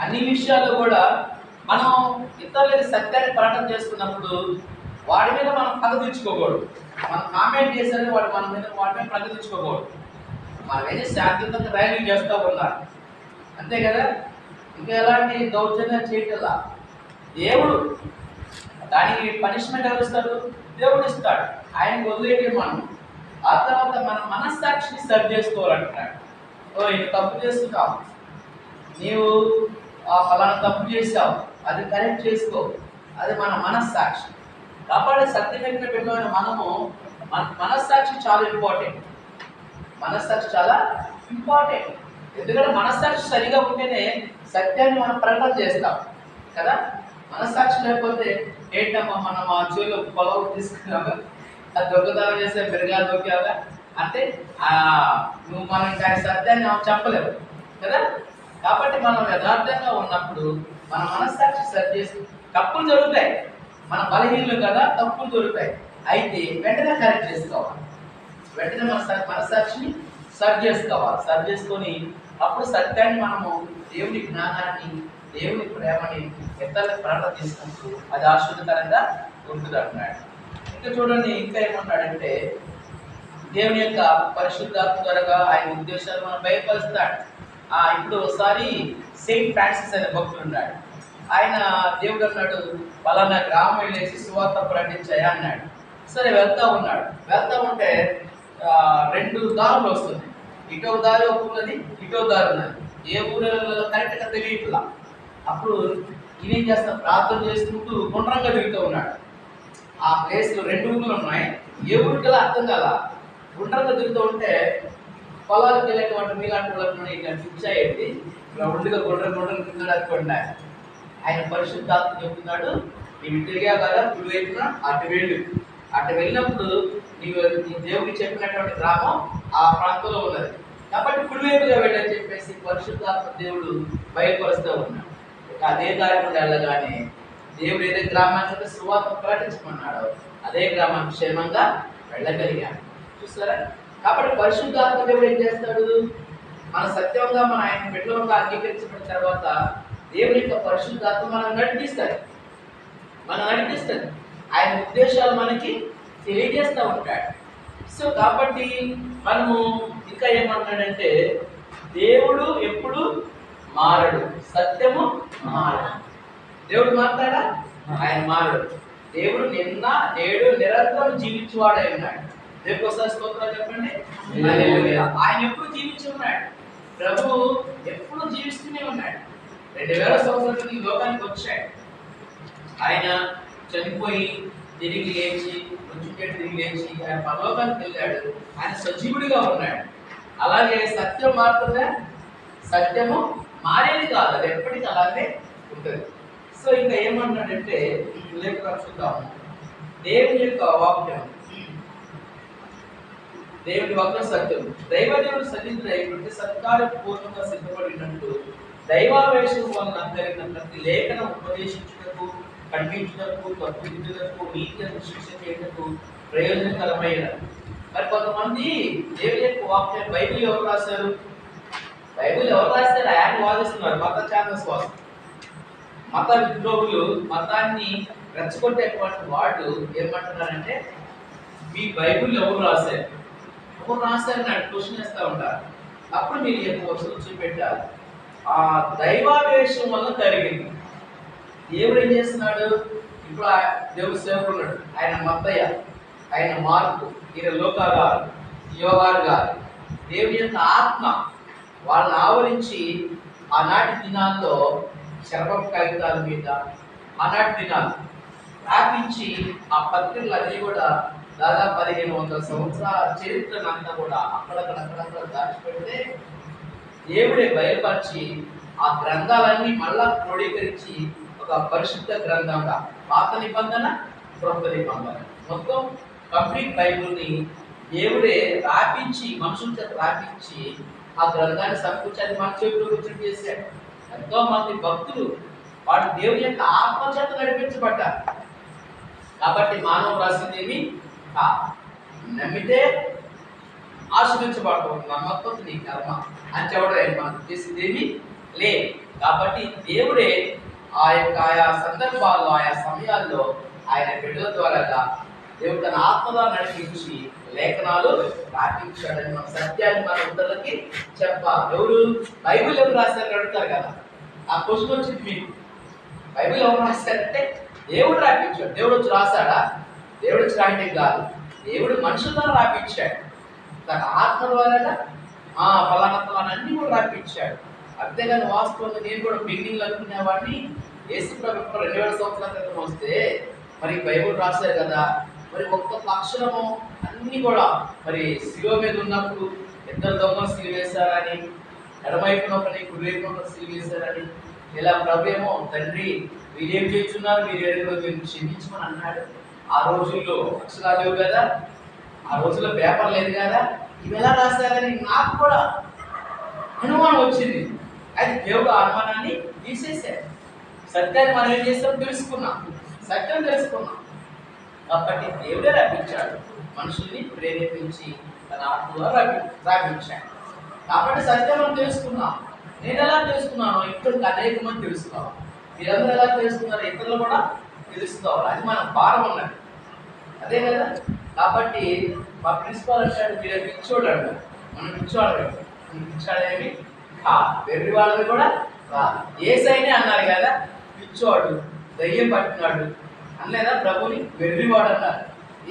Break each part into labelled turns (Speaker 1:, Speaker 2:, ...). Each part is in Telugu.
Speaker 1: అన్ని విషయాల్లో కూడా మనం ఇతరులకి సత్యాన్ని ప్రకటన చేస్తున్నప్పుడు వాడి మీద మనం ప్రగతించుకోకూడదు మనం కామెంట్ చేసేది వాడు మన మీద వాడి మీద ప్రగతించుకోకూడదు తీర్చుకోకూడదు. మనం ఏది శాంతియుతంగా రైలింగ్ చేస్తూ ఉన్నారు అంతే కదా? ఇంకా ఎలాంటి దౌర్జన్యం చేయటలా? దేవుడు దానికి పనిష్మెంట్ ఎవరు ఇస్తాడు దేవుడు ఇస్తాడు. ఆయన వదిలేటి మనం. ఆ తర్వాత మన మనస్సాక్షిని సరి చేసుకోవాలంటున్నాడు. ఓ ఇది తప్పు చేస్తున్నావు. నీవు ఆ ఫలానా తప్పు చేసావు అది కరెక్ట్ చేసుకో. అది మన మనస్సాక్షి. కాబట్టి సత్యమైన బిడ్డమైన మనము మన మనస్సాక్షి చాలా ఇంపార్టెంట్ మనస్సాక్షి చాలా ఇంపార్టెంట్ ఎందుకంటే మనస్సాక్షి సరిగా ఉంటేనే సత్యాన్ని మనం ప్రకటన చేస్తాం కదా? మనస్సాక్షి లేకపోతే ఏంటమ్మా మనం ఆ చెవిలో పొలం తీసుకున్నాము ఆ దొంగతనం చేస్తే మెరుగా దొక్కావుగా అంటే ఆ నువ్వు మనం కానీ సత్యాన్ని మనం చెప్పలేవు కదా? కాబట్టి మనం యథార్థంగా ఉన్నప్పుడు మన మనస్సాక్షి సరిచేసి తప్పులు జరుగుతాయి. మన బలహీనలు కదా తప్పులు దొరుకుతాయి అయితే వెంటనే కరెక్ట్ చేసుకోవాలి. వెంటనే మన స- మనస్సాక్షిని సరి చేసుకోవాలి. సరి చేసుకొని అప్పుడు సత్యాన్ని మనము దేవుని జ్ఞానాన్ని దేవుని ప్రేమని ఇతరులకు ప్రాణ తీసుకుంటూ అది ఆశ్చర్యకరంగా ఉంటుంది అంటున్నాడు. ఇంకా చూడండి ఇంకా ఏమంటాడంటే దేవుని యొక్క పరిశుద్ధాత్మ ద్వారా ఆయన ఉద్దేశాలు మనం బయలుపరుస్తాడు. ఇప్పుడు ఒకసారి సెయింట్ ఫ్రాన్సిస్ అనే భక్తుడు ఉన్నాడు. ఆయన దేవుడు అన్నాడు పలానా గ్రామం వెళ్ళేసి సువార్త ప్రకటించాయా? అన్నాడు. సరే వెళ్తా ఉన్నాడు. వెళ్తా ఉంటే రెండు దారులు వస్తుంది ఇటో దారి ఒక ఉన్నది ఇటో దారి ఉన్నది. ఏ ఊరిలో కరెక్ట్గా తెలియట్లా? అప్పుడు ఈయన ఏం ప్రార్థన చేసుకుంటూ గుండ్రంగా తిరుగుతూ ఉన్నాడు. ఆ ప్లేస్లో రెండు ఊళ్ళు ఉన్నాయి. ఏ ఊరికి అర్థం కాల? గుండ్రంగా తిరుగుతూ ఉంటే పొలాలకు వెళ్ళేటువంటి మీలాంటి వాళ్ళకి ఇట్లా పిచ్చాయేది ఇలా ఉండిగా గుండ్ర గుండ్రం తిరుగుతాడు ఆయన పరిశుద్ధాత్మ చెప్తున్నాడు నీవు తిరిగా కదా కుడి వైపున అటు వెళ్ళు. అటు వెళ్ళినప్పుడు నీవు నీ దేవుడికి చెప్పినటువంటి గ్రామం ఆ ప్రాంతంలో ఉన్నది. కాబట్టి కుడివైపుగా వెళ్ళని చెప్పేసి పరిశుద్ధాత్మ దేవుడు బయలుపరుస్తూ ఉన్నాడు. అదే దారి నుండి వెళ్ళగానే దేవుడు ఏదైతే గ్రామానికి సువార్త ప్రకటించుకున్నాడో అదే గ్రామం క్షేమంగా వెళ్ళగలిగాడు. చూస్తారా? కాబట్టి పరిశుద్ధాత్మ దేవుడు ఏం చేస్తాడు? మన సత్యంగా మన ఆయన బిడ్డలుగా అంగీకరించిన తర్వాత దేవుని యొక్క పరిశుద్ధాత్మ మనం నడిపిస్తాడు. మనం నడిపిస్తాడు. ఆయన ఉద్దేశాలు మనకి తెలియజేస్తూ ఉంటాడు. సో కాబట్టి మనము ఇంకా ఏమంటాడంటే దేవుడు ఎప్పుడు మారడు. సత్యము మారడు దేవుడు మారతాడా? ఆయన మారడు. దేవుడు నిన్న నేడు నిరంతరం జీవించువాడై ఉన్నాడు. రేపు ఒకసారి స్తోత్రాలు చెప్పండి. ఆయన ఎప్పుడు జీవించి ఉన్నాడు? ప్రభు ఎప్పుడు జీవిస్తూనే ఉన్నాడు? రెండు వేల సంవత్సరాల ఈ లోకానికి వచ్చాడు. ఆయన చనిపోయి తిరిగి లేచి వచ్చుంటే తిరిగి లేచి ఆయన పరలోకానికి వెళ్ళాడు. ఆయన సజీవుడిగా ఉన్నాడు. అలాగే సత్యం మారుతుందా? సత్యము మారేది కాదు. అది ఎప్పటికీ అలాగే ఉంటుంది. సో ఇంకా ఏమన్నాడంటే లేఖ చూద్దాము. దేవుని యొక్క వాక్యం దేవుడి వక్ర సత్యం. దైవదేవుడు సన్నిధి ప్రతి సత్కారం పూర్ణంగా సిద్ధపడినట్టు దైవావేశం వలన కలిగిన ప్రతి లేఖన ఉపదేశించుటకు ఖండించుటకు తప్పుదిద్దుటకు నీతిని శిక్ష చేయటకు ప్రయోజనకరమైన. మరి కొంతమంది దేవుని యొక్క వాక్యం బైబిల్ ఎవరు రాశారు? బైబిల్ ఎవరు రాస్తారు ఆయన వాదిస్తున్నారు. మత ఛానల్స్ కోసం. మత విద్రోహులు మతాన్ని రెచ్చగొట్టేటువంటి వాళ్ళు ఏమంటున్నారంటే మీ బైబిల్ ఎవరు రాశారు? ఎవరు రాశారని నాకు క్వశ్చన్ వేస్తూ ఉంటారు. అప్పుడు మీరు చెప్పవచ్చు చూపెట్టాలి. ఆ దైవావేశం వల్ల కలిగింది దేవుడు ఏం చేస్తున్నాడు? ఇప్పుడు దేవుడు సేవకున్నాడు ఆయన మత్తయ్య ఆయన మార్పు ఈయన లోకా గారు యోగారు గారు దేవుని యొక్క ఆత్మ వాళ్ళని ఆవరించి ఆనాటి దినాల్లో శరభపు కాగితాల మీద ఆనాటి దినాలు వ్యాపించి ఆ పత్రికలు అన్నీ కూడా దాదాపు పదిహేను వందల సంవత్సరాల చరిత్రనంతా కూడా అక్కడక్కడక్కడక్కడ దాచిపెడితే దేవుడే బయలుపరిచి ఆ గ్రంథాలన్నీ మళ్ళా క్రోడీకరించి ఒక పరిశుద్ధ గ్రంథంగా పాత నిబంధన క్రొత్త నిబంధన. మొత్తం కంప్లీట్ బైబుల్ని దేవుడే రాపించి మనుషుల చేత రాపించి ఆ గ్రంథాన్ని సమకూర్చాన్ని మన చేతిలో కూర్చొని చేశాడు. ఎంతో మంది భక్తులు వాడు దేవుని యొక్క ఆత్మ చేత నడిపించబడ్డారు. కాబట్టి మానవ రాసిందేమి నమ్మితే ఆశ్రయించబడతాం నమ్మకపోతే నీ కర్మ. అని చెప్పడం మనకు చేసిందేమి లే కాబట్టి దేవుడే ఆ యొక్క ఆయా సందర్భాల్లో ఆయా సమయాల్లో ఆయన బిడ్డల ద్వారా దేవుడు తన ఆత్మగా నడిపించి లేఖనాలు రాపించాడని మన సత్యాన్ని మన ఇద్దరికి చెప్పాలి. ఎవరు బైబిల్ ఎవరు రాశారు అడుగుతారు కదా. ఆ క్వశ్చన్ వచ్చింది మీకు. బైబిల్ ఎవరు రాశారంటే దేవుడు రాపించాడు. దేవుడు వచ్చి రాశాడా? దేవుడు వచ్చి రాయటం కాదు దేవుడు మనుషుల ద్వారా రాపించాడు తన ఆత్మ ద్వారా ఆ ఫలానత్వం అన్ని కూడా రాపించాడు అంతేగాని వాస్తవంగా నేను కూడా బిగినింగ్ అనుకునేవాడిని. యేసు ప్రభుత్వం రెండు వేల సంవత్సరాల క్రితం వస్తే మరి బైబుల్ రాశారు కదా. మరి ఒక్కొక్క అక్షరము అన్ని కూడా మరి శిలువ మీద ఉన్నప్పుడు ఇద్దరు దొంగలు సిలువ వేశారని ఎడవైపున ఒకని కుడివైపున ఒకరు సిలువ వేశారని ఇలా ప్రభు ఏమో తండ్రి మీరేం చేస్తున్నారు? మీరు ఎరుగురు మీరు క్షమించమని అన్నాడు. ఆ రోజుల్లో అక్షరాలు లేవు కదా? ఆ రోజుల్లో పేపర్ లేదు కదా? ఇవి ఎలా రాస్తారని నాకు కూడా అనుమానం వచ్చింది. అయితే దేవుడు ఆ అనుమానాన్ని తీసేశాడు. సత్యాన్ని మనం ఏం చేస్తాం? తెలుసుకున్నాం సత్యం తెలుసుకున్నాం కాబట్టి దేవుడే రప్పించాడు. మనుషుల్ని ప్రేరేపించి తన ఆత్మలో రపి రాపించాడు కాబట్టి సత్యం మనం తెలుసుకున్నాం నేను ఎలా తెలుసుకున్నానో ఇతరులకు అనేక మంది తెలుసుకోవాలి. మీరందరూ ఎలా తెలుసుకున్నారో ఇతరులు కూడా తెలుసుకోవాలి. అది మన భారం ఉన్నది అదే కదా? కాబట్టి మా ప్రిన్సిపాల్ వచ్చాడు మీరు పిచ్చోడు మనం పిచ్చోడు పిచ్చాడేమి కా వెర్రి వాళ్ళని కూడా కాదు. ఏసైనే అన్నారు కదా పిచ్చోడు దయ్యం పట్టినాడు అనలేదా ప్రభుని వెర్రివాడు అన్నారు.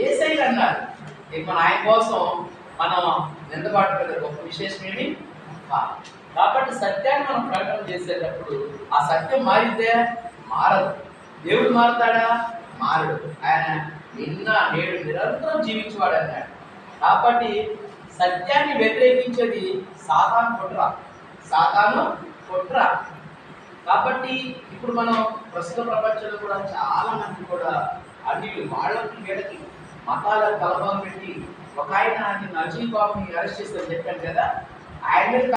Speaker 1: ఏసై అన్నారు. మన ఆయన కోసం మనం నిందబాటు కదా గొప్ప విశేషం ఏమి కాదు. కాబట్టి సత్యాన్ని మనం ప్రకటన చేసేటప్పుడు ఆ సత్యం మారితే మారదు. దేవుడు మారుతాడా? మారడు. ఆయన నిన్న నేడు నిరంతరం జీవించేవాడు అన్నాడు కాబట్టి సత్యాన్ని వ్యతిరేకించేది సాతాను కుట్ర. సాతాను కుట్ర. కాబట్టి ఇప్పుడు మనం ప్రస్తుత ప్రపంచంలో కూడా చాలా మంది కూడా అన్ని వాళ్ళకి వీళ్ళకి మతాల కలపం పెట్టి ఒక ఆయన నజీ బాబుని అరెస్ట్ చేస్తారని చెప్పాను కదా. ఆయన